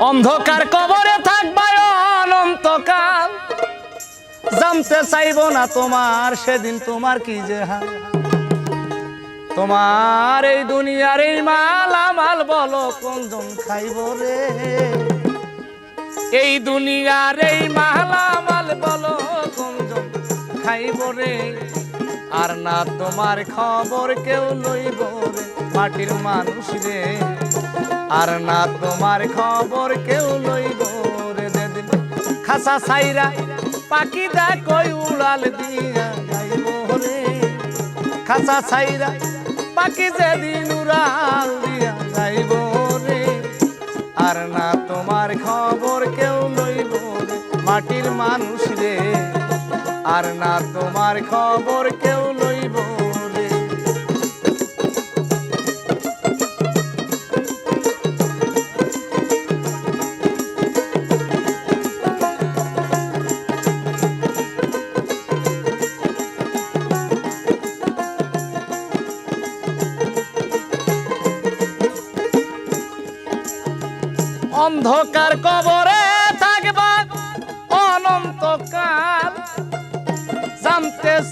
অন্ধকার কবরে থাকবা অনন্তকাল। জানতে চাইব না তোমার সেদিন তোমার কি যে হাল। তোমার এই দুনিয়ার এই মাল আমাল বলো কোনজন খাইব রে। এই দুনিয়ার এই মাল আমাল বলো কোনজন খাইব রে। আর না তোমার খবর কেউ লইব রে, মাটির মানুষ রে। আর না তোমার খবর কেউ লইব রে, যেদিন খাসা সাইরা পাখি দা কই উড়াল দিয়া যাইব রে। খাসা সাইরা পাখি যেদিন উড়াল দিয়া যাইব রে। আর না তোমার খবর কেউ লইব রে, মাটির মানুষ রে আর না তোমার খবর কেউ লইব অন্ধকার কবরে থাকবা অনন্তকাল জানতে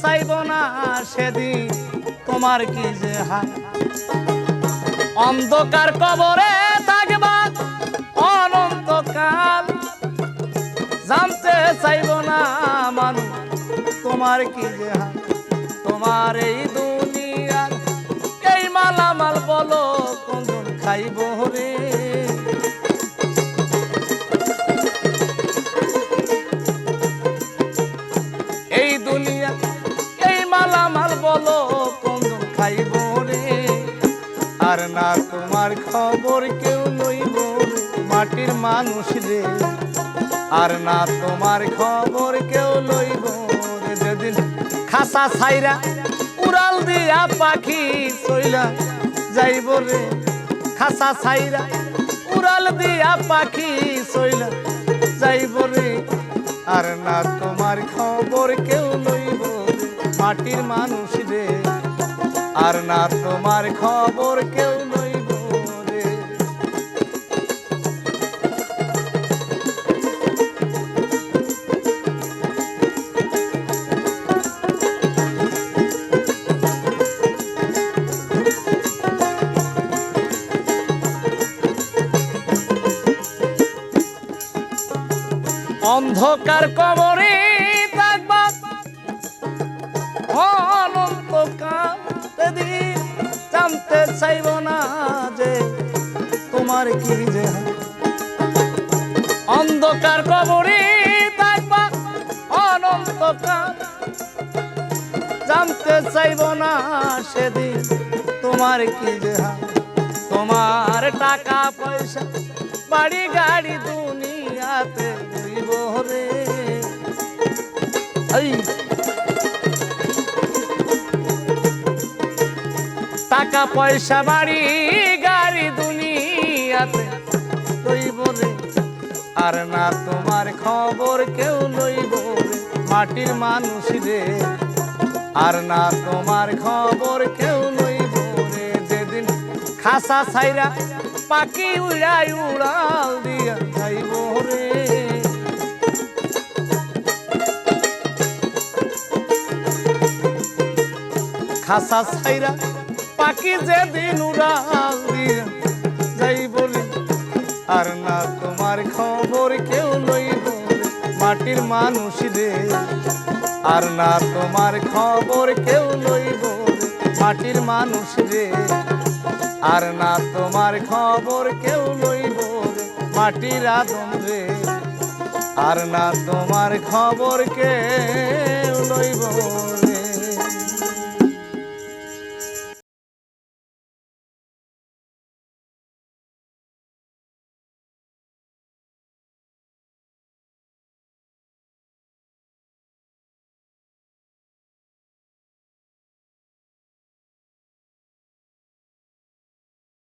চাইব না সেদিন, তোমার কি যে হাল? অন্ধকার কবরে থাকবা অনন্তকাল। জানতে চাইব না মানুষ, তোমার কি যে হাল? তোমার এই দুনিয়ার এই মালামাল বলো কোনজন খাইব আর না, তোমার খবর কেউ লইব মাটির মানুষ রে। আর না, তোমার খবর কেউ লইব যেদিন খাসা ছাইরা উড়াল দিয়া পাখি চইলা যাইব রে। খাসা ছাইরা উড়াল দিয়া পাখি চইলা যাইব রে। আর না, তোমার খবর কেউ লইব মাটির মানুষ আর না তোমার খবর কেউ লইব রে। অন্ধকার কবরে থাকবা অনন্তকাল সেদিন জানতে চাইব না যে তোমার কি যে অন্ধকার কবরে থাকবা অনন্তকাল। জানতে চাইব না সেদিন তোমার কি যে তোমার টাকা পয়সা, বাড়ি গাড়ি দুনিয়াতে রইব রে। এই টাকা পয়সা বাড়ি, গাড়ি দুনিয়াতে রইব রে। আর না তোমার খবর কেউ লইব মাটির মানুষ রে। আর না তোমার খবর কেউ লইব রে, যেদিন খাসা ছাইরা পাখি উড়াই উড়াল দিয়া যাইব রে। খাসা ছাইরা পাখি যেদিন উড়াল দিয়া যাইব রে আর না তোমার খবর কেউ লইব রে মাটির মানুষ রে। আর না তোমার খবর কেউ লইব রে মাটির মানুষ রে। আর না তোমার খবর কেউ লইব রে মাটির আদম রে। আর না তোমার খবর কেউ